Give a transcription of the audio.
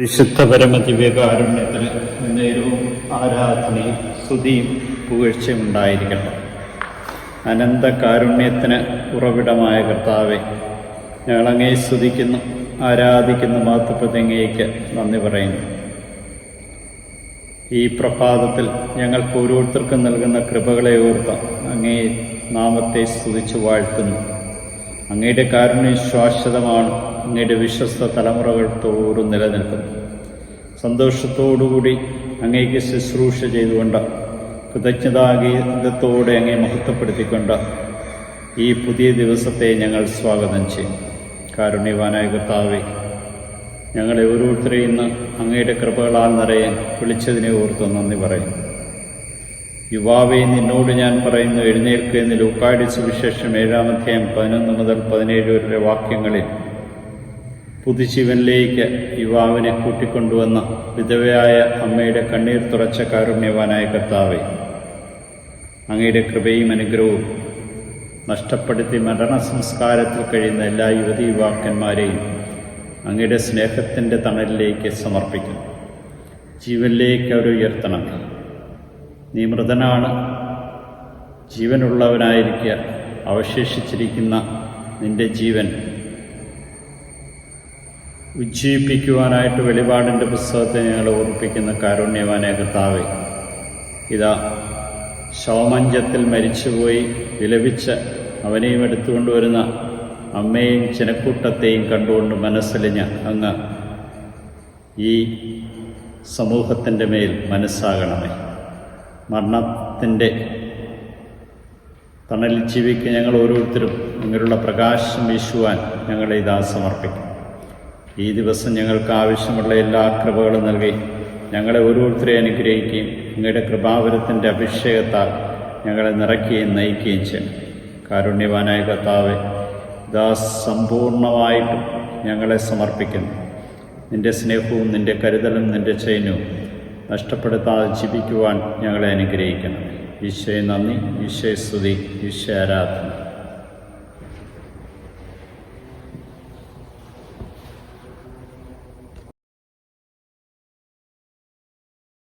വിശുദ്ധ പരമദിവ്യകാരുണ്യത്തിന് നേരവും ആരാധനയും സ്തുതിയും പുകഴ്ചയും ഉണ്ടായിരിക്കട്ടെ. അനന്ത കാരുണ്യത്തിന് ഉറവിടമായ കർത്താവെ ഞങ്ങളങ്ങേ സ്തുതിക്കുന്നു ആരാധിക്കുന്നു മാത്തപ്പതങ്ങയ്ക്ക് നന്ദി പറയുന്നു. ഈ പ്രഭാതത്തിൽ ഞങ്ങൾക്ക് ഓരോരുത്തർക്കും നൽകുന്ന കൃപകളെ ഓർത്ത് അങ്ങേ നാമത്തെ സ്തുതിച്ചു വാഴ്ത്തുന്നു. അങ്ങയുടെ കാരുണ്യം ശാശ്വതമാണ്. അങ്ങയുടെ വിശ്വസ്ത തലമുറകൾ തോറും നിലനിൽക്കുന്നു. സന്തോഷത്തോടുകൂടി അങ്ങേക്ക് ശുശ്രൂഷ ചെയ്തുകൊണ്ട് കൃതജ്ഞതാഗീതത്തോടെ അങ്ങേ മഹത്വപ്പെടുത്തിക്കൊണ്ട് ഈ പുതിയ ദിവസത്തെ ഞങ്ങൾ സ്വാഗതം ചെയ്യും. കാരുണ്യവാനായ കർത്താവെ ഞങ്ങളെ ഓരോരുത്തരെയും ഇന്ന് അങ്ങയുടെ കൃപകളാൽ നിറയാൻ വിളിച്ചതിനെ ഓർത്ത് നന്ദി പറയും യുവാവെ നിന്നോട് ഞാൻ പറയുന്നു എഴുന്നേൽക്കുക എന്ന് ലൂക്കാടി സുവിശേഷം ഏഴാമധ്യായം പതിനൊന്ന് മുതൽ പതിനേഴ് വരെ വാക്യങ്ങളിൽ. പുതുജീവനിലേക്ക് യുവാവിനെ കൂട്ടിക്കൊണ്ടുവന്ന വിധവയായ അമ്മയുടെ കണ്ണീർ തുറച്ച കാരുണ്യവാനായ കർത്താവെ അങ്ങയുടെ കൃപയും അനുഗ്രഹവും നഷ്ടപ്പെടുത്തി മരണ സംസ്കാരത്തിൽ കഴിയുന്ന എല്ലാ യുവതി യുവാക്കന്മാരെയും അങ്ങയുടെ സ്നേഹത്തിന്റെ തണലിലേക്ക് സമർപ്പിക്കുന്നു. ജീവനിലേക്ക് അവർ നീ മൃതനാണ്. ജീവനുള്ളവനായിരിക്കുക അവശേഷിച്ചിരിക്കുന്ന നിന്റെ ജീവൻ. ഉജ്ജീവിപ്പിക്കുവാനായിട്ട് വെളിപാടിന്റെ പുസ്തകത്തെ ഞങ്ങൾ ഓർപ്പിക്കുന്ന കാരുണ്യവാനെ കർത്താവെ ഇതാ ശവമഞ്ചത്തിൽ മരിച്ചുപോയി വിലപിച്ച് അവനെയും എടുത്തുകൊണ്ടുവരുന്ന അമ്മയും ചിനക്കൂട്ടത്തെയും കണ്ടുകൊണ്ട് മനസ്സലിഞ്ഞ് അങ്ങ് ഈ സമൂഹത്തിന്റെ മേൽ മനസ്സാകണമേ. മരണത്തിന്റെ തണലിൽ ജീവിക്ക് ഞങ്ങൾ ഓരോരുത്തരും നിങ്ങളുടെ പ്രകാശം വീശുവാൻ ഞങ്ങളെ ഇതാ സമർപ്പിക്കും ഈ ദിവസം ഞങ്ങൾക്ക് ആവശ്യമുള്ള എല്ലാ കൃപകളും നൽകി ഞങ്ങളെ ഓരോരുത്തരെ അനുഗ്രഹിക്കുകയും നിങ്ങളുടെ കൃപാവരത്തിന്റെ അഭിഷേകത്താൽ ഞങ്ങളെ നിറയ്ക്കുകയും നയിക്കുകയും ചെയ്യും. കാരുണ്യവാനായ കർത്താവെ ഇതാ സമ്പൂർണമായിട്ടും ഞങ്ങളെ സമർപ്പിക്കുന്നു. നിന്റെ സ്നേഹവും നിന്റെ കരുതലും നിന്റെ ചൈന്യവും നഷ്ടപ്പെടുത്താതെ ജീവിക്കുവാൻ ഞങ്ങളെ അനുഗ്രഹിക്കണം. ഈശോയെ നന്ദി. ഈശോയെ സ്തുതി. ഈശോ ആരാധന.